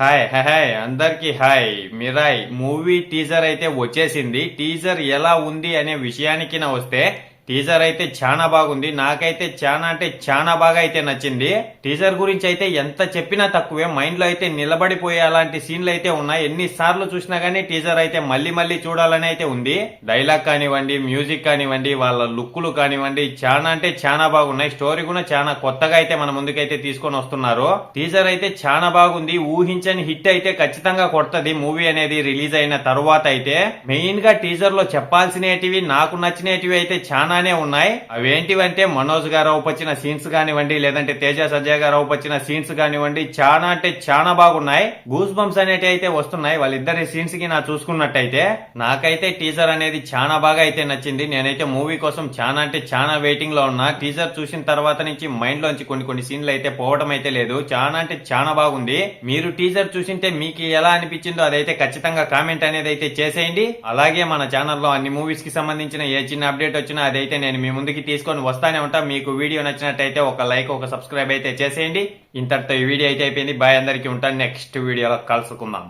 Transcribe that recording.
Hi hi hi అందరికి hi Mirai movie teaser అయితే వచ్చేసింది. టీజర్ ఎలా ఉంది అనే విషయానికి నా వస్తే టీజర్ అయితే చాలా బాగుంది. నాకైతే చాలా అంటే చాలా బాగా అయితే నచ్చింది. టీజర్ గురించి అయితే ఎంత చెప్పినా తక్కువే. మైండ్లో అయితే నిలబడిపోయే అలాంటి సీన్లు అయితే ఉన్నాయి. ఎన్ని సార్లు చూసినా గానీ టీజర్ అయితే మళ్ళీ మళ్ళీ చూడాలని అయితే ఉంది. డైలాగ్ కానివ్వండి మ్యూజిక్ కానివ్వండి వాళ్ళ లుక్కులు కానివ్వండి చాలా అంటే చాలా బాగున్నాయి. స్టోరీ కూడా చాలా కొత్తగా అయితే మన ముందుకైతే తీసుకొని వస్తున్నారు. టీజర్ అయితే చాలా బాగుంది. ఊహించని హిట్ అయితే ఖచ్చితంగా కొడుతుంది. మూవీ అనేది రిలీజ్ అయిన తరువాత అయితే. మెయిన్గా టీజర్లో చెప్పాల్సినటివి నాకు నచ్చినటివి అయితే చాలా చాలానే ఉన్నాయి. అవేంటివంటే మనోజ్ గారు వచ్చిన సీన్స్ కానివ్వండి లేదంటే తేజ సజ్జయ్ గారు వచ్చిన సీన్స్ కానివ్వండి చాలా అంటే చాలా బాగున్నాయి. గూస్ బంప్స్ అనేటి అయితే వస్తున్నాయి. వాళ్ళిద్దరి సీన్స్కి నా చూసుకున్నట్టయితే నాకైతే టీజర్ అనేది చాలా బాగా అయితే నచ్చింది. నేనైతే మూవీ కోసం చాలా అంటే చాలా వెయిటింగ్లో ఉన్నా. టీజర్ చూసిన తర్వాత నుంచి మైండ్ లోంచి కొన్ని కొన్ని సీన్లు అయితే పోవడం అయితే లేదు. చాలా అంటే చాలా బాగుంది. మీరు టీజర్ చూసింటే మీకు ఎలా అనిపించిందో అదైతే ఖచ్చితంగా కామెంట్ అనేది అయితే చేసేయండి. అలాగే మన ఛానల్లో అన్ని మూవీస్కి సంబంధించిన ఏ చిన్న అప్డేట్ వచ్చినా అదైతే నేను మీ ముందుకి తీసుకొని వస్తానే ఉంటా. మీకు వీడియో నచ్చినట్టయితే ఒక లైక్ ఒక సబ్స్క్రైబ్ అయితే చేసేయండి. ఇంతటితో ఈ వీడియో అయితే అయిపోయింది. బాయ్ అందరికీ ఉంటాను. నెక్స్ట్ వీడియోలో కలుసుకుందాం.